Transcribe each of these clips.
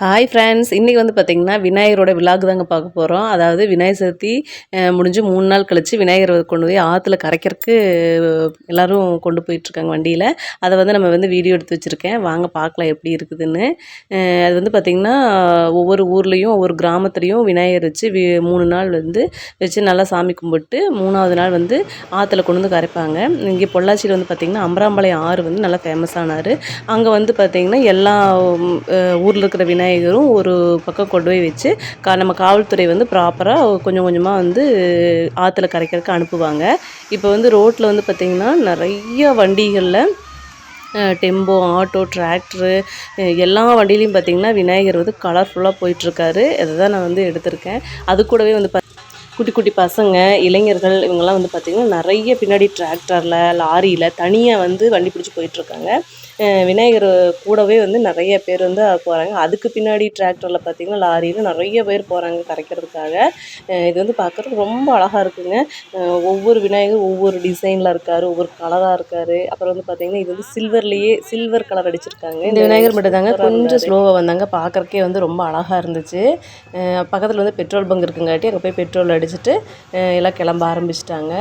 Hi friends இன்றைக்கி வந்து பார்த்திங்கன்னா விநாயகரோட விழாக்கு தாங்க பார்க்க போகிறோம் அதாவது விநாயகர் சதுர்த்தி முடிஞ்சு மூணு நாள் கழித்து விநாயகரை கொண்டு போய் ஆற்றுல கரைக்கிறதுக்கு எல்லோரும் கொண்டு போயிட்டுருக்காங்க வண்டியில். அதை வந்து நம்ம வந்து வீடியோ எடுத்து வச்சுருக்கேன். வாங்க பார்க்கலாம் எப்படி இருக்குதுன்னு. அது வந்து பார்த்திங்கன்னா ஒவ்வொரு ஊர்லேயும் ஒவ்வொரு கிராமத்துலேயும் விநாயகர் வச்சு வி மூணு நாள் வந்து வச்சு நல்லா சாமி கும்பிட்டு மூணாவது நாள் வந்து ஆற்றுல கொண்டு வந்து கரைப்பாங்க. இங்கே பொள்ளாச்சியில் வந்து பார்த்திங்கன்னா அம்பராம்பாளையம் ஆறு வந்து நல்லா ஃபேமஸ் ஆனார். அங்கே வந்து பார்த்திங்கன்னா எல்லா ஊரில் இருக்கிற விநாயகர் விநாயகரும் ஒரு பக்கம் கொண்டு போய் வச்சு கா நம்ம காவல்துறை வந்து ப்ராப்பராக கொஞ்சம் கொஞ்சமாக வந்து ஆற்றுல கரைக்கிறதுக்கு அனுப்புவாங்க. இப்போ வந்து ரோட்டில் வந்து பார்த்திங்கன்னா நிறைய வண்டிகளில் டெம்போ ஆட்டோ டிராக்டரு எல்லா வண்டியிலையும் பார்த்திங்கன்னா விநாயகர் வந்து கலர்ஃபுல்லாக போயிட்டுருக்காரு. அதை தான் நான் வந்து எடுத்திருக்கேன். அது கூடவே வந்து பா குட்டி குட்டி பசங்க இளைஞர்கள் இவங்கெல்லாம் வந்து பார்த்திங்கன்னா நிறைய பின்னாடி டிராக்டரில் லாரியில் தனியாக வந்து வண்டி பிடிச்சி போயிட்டுருக்காங்க. விநாயகர் கூடவே வந்து நிறைய பேர் வந்து போகிறாங்க அதுக்கு பின்னாடி டிராக்டரில் பார்த்திங்கன்னா லாரியில் நிறைய பேர் போகிறாங்க கரைக்கிறதுக்காக. இது வந்து பார்க்குறதுக்கு ரொம்ப அழகாக இருக்குங்க. ஒவ்வொரு விநாயகர் ஒவ்வொரு டிசைனில் இருக்கார் ஒவ்வொரு கலராக இருக்கார். அப்புறம் வந்து பார்த்திங்கன்னா இது வந்து சில்வர்லேயே சில்வர் கலர் அடிச்சிருக்காங்க. இந்த விநாயகர் மட்டும் தாங்க கொஞ்சம் ஸ்லோவாக வந்தாங்க. பார்க்குறக்கே வந்து ரொம்ப அழகாக இருந்துச்சு. பக்கத்தில் வந்து பெட்ரோல் பங்க் இருக்குங்காட்டி அங்கே போய் பெட்ரோல் அடிச்சுட்டு எல்லாம் கிளம்ப ஆரம்பிச்சிட்டாங்க.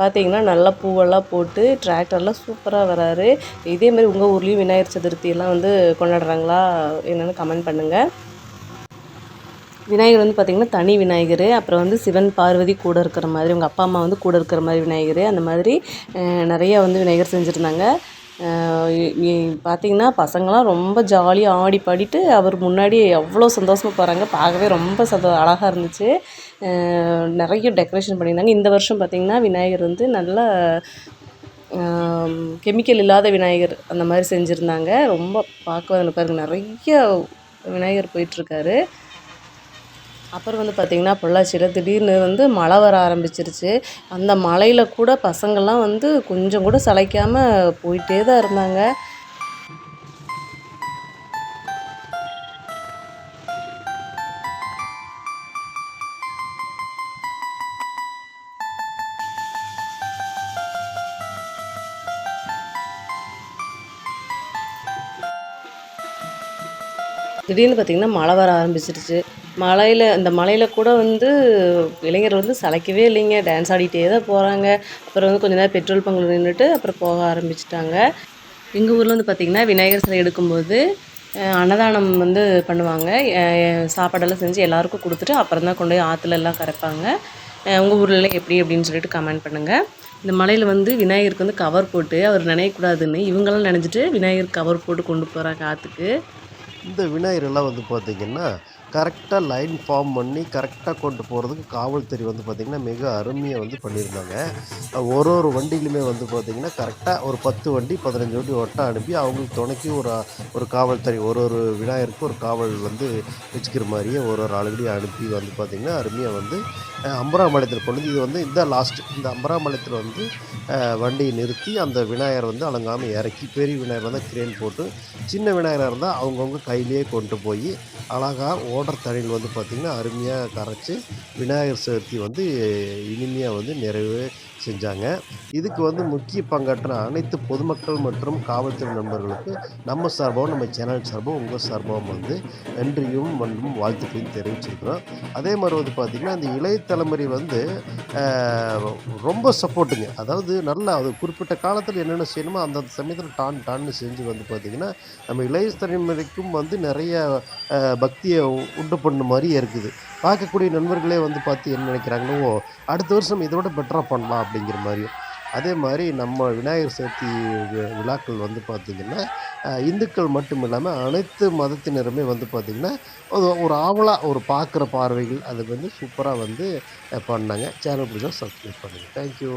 பார்த்தீங்கன்னா நல்லா பூவெல்லாம் போட்டு டிராக்டர்லாம் சூப்பராக வராரு. இதே மாதிரி உங்கள் ஊர்லேயும் விநாயகர் சதுர்த்தியெல்லாம் வந்து கொண்டாடுறாங்களா என்னென்னு கமெண்ட் பண்ணுங்கள் விநாயகர் வந்து பார்த்திங்கன்னா தனி விநாயகர் அப்புறம் வந்து சிவன் பார்வதி கூட இருக்கிற மாதிரி உங்கள் அப்பா அம்மா வந்து கூட இருக்கிற மாதிரி விநாயகர் அந்த மாதிரி நிறையா நிறைய வந்து விநாயகர் செஞ்சுருந்தாங்க. பார்த்தீங்கன்னா பசங்களாம் ரொம்ப ஜாலியாக ஆடி பாடிட்டு அவர் முன்னாடி அவ்வளோ சந்தோஷமாக போகிறாங்க பார்க்கவே ரொம்ப சந்தோ அழகாக இருந்துச்சு. நிறைய டெக்கரேஷன் பண்ணியிருந்தாங்க. இந்த வருஷம் பார்த்திங்கன்னா விநாயகர் வந்து நல்லா கெமிக்கல் இல்லாத விநாயகர் அந்த மாதிரி செஞ்சுருந்தாங்க. ரொம்ப பார்க்க பாருங்கள் நிறைய விநாயகர் போயிட்டுருக்காரு அப்புறம் வந்து பார்த்திங்கன்னா பொள்ளாச்சியில் திடீர்னு வந்து மழை வர ஆரம்பிச்சிருச்சு. அந்த மழையில் கூட பசங்கள்லாம் வந்து கொஞ்சம் கூட சளைக்காமல் போயிட்டே தான் இருந்தாங்க. திடீர்னு பார்த்திங்கன்னா மழை வர ஆரம்பிச்சிருச்சு. மலையில் இந்த மலையில் கூட வந்து இளைஞர் வந்து சளைக்கவே இல்லைங்க. டான்ஸ் ஆடிட்டே தான் போகிறாங்க அப்புறம் வந்து கொஞ்ச நேரம் பெட்ரோல் பங்கில் நின்றுட்டு அப்புறம் போக ஆரம்பிச்சிட்டாங்க. எங்கள் ஊரில் வந்து பார்த்திங்கன்னா விநாயகர் சிலை எடுக்கும்போது அன்னதானம் வந்து பண்ணுவாங்க. சாப்பாடெல்லாம் செஞ்சு எல்லாருக்கும் கொடுத்துட்டு அப்புறம் தான் கொண்டு போய் ஆற்றுல எல்லாம் கரைப்பாங்க. உங்கள் ஊர்லலாம் எப்படி அப்படின்னு சொல்லிட்டு கமெண்ட் பண்ணுங்கள் இந்த மலையில் வந்து விநாயகருக்கு வந்து கவர் போட்டு அவர் நினைக்கக்கூடாதுன்னு இவங்கெல்லாம் நினச்சிட்டு விநாயகர் கவர் போட்டு கொண்டு போகிறாங்க ஆற்றுக்கு இந்த விநாயகர்லாம் வந்து பார்த்திங்கன்னா கரெக்டாக லைன் ஃபார்ம் பண்ணி கரெக்டாக கொண்டு போகிறதுக்கு காவல்துறை வந்து பார்த்திங்கன்னா மிக அருமையாக வந்து பண்ணியிருந்தாங்க. ஒரு ஒரு வண்டியிலுமே வந்து பார்த்திங்கன்னா கரெக்டாக ஒரு பத்து வண்டி பதினஞ்சு வண்டி ஒட்டா அனுப்பி அவங்களுக்கு துணைக்கி ஒரு ஒரு காவல்துறை ஒரு ஒரு விநாயகருக்கு ஒரு காவல் வந்து வச்சுக்கிற மாதிரியே ஒரு ஒரு ஆளுகளையும் அனுப்பி வந்து பார்த்திங்கன்னா அருமையாக வந்து அம்பராமலயத்தில் கொண்டு வந்து இது வந்து இந்த லாஸ்ட் இந்த அம்பராமலயத்தில் வந்து வண்டியை நிறுத்தி அந்த விநாயகர் வந்து அலங்காமல் இறக்கி பெரிய விநாயகர் தான் கிரேன் போட்டு சின்ன விநாயகராக இருந்தால் அவங்கவுங்க கையிலேயே கொண்டு போய் அழகாக ஓடுற தண்ணியில் வந்து பார்த்திங்கன்னா அருமையாக கரைச்சி விநாயகர் சதுர்த்தி வந்து இனிமையாக வந்து நிறைவு செஞ்சாங்க. இதுக்கு வந்து முக்கிய பங்காற்றின அனைத்து பொதுமக்கள் மற்றும் காவல்துறை நண்பர்களுக்கு நம்ம சார்பாகவும் நம்ம சேனல் சார்பாகவும் உங்கள் சார்பாகவும் வந்து நன்றியும் மற்றும் வாழ்த்துக்களையும் தெரிவிச்சிருக்கிறோம். அதே மாதிரி வந்து பார்த்திங்கன்னா இந்த இளைய தலைமுறை வந்து ரொம்ப சப்போர்ட்டுங்க. அதாவது நல்லா அது குறிப்பிட்ட காலத்தில் என்னென்ன செய்யணுமோ அந்தந்த சமயத்தில் டான் டான்னு செஞ்சு வந்து பார்த்திங்கன்னா நம்ம இளைய தலைமுறைக்கும் வந்து நிறைய பக்தியை உண்டு பண்ண மாதிரி இருக்குது. பார்க்கக்கூடிய நண்பர்களே வந்து பார்த்து என்ன நினைக்கிறாங்களோ அடுத்த வருஷம் இதை விட பெட்டராக பண்ணலாம் அப்படிங்கிற மாதிரியும். அதே மாதிரி நம்ம விநாயகர் சதுர்த்தி விழாக்கள் வந்து பார்த்திங்கன்னா இந்துக்கள் மட்டும் இல்லாமல் அனைத்து மதத்தினருமே வந்து பார்த்திங்கன்னா ஒரு ஒரு ஆவலாக ஒரு பார்க்குற பார்வைகள் அது வந்து சூப்பராக வந்து பண்ணாங்க. சேனல் பிடிச்சா சப்ஸ்கிரைப் பண்ணுங்கள் தேங்க்யூ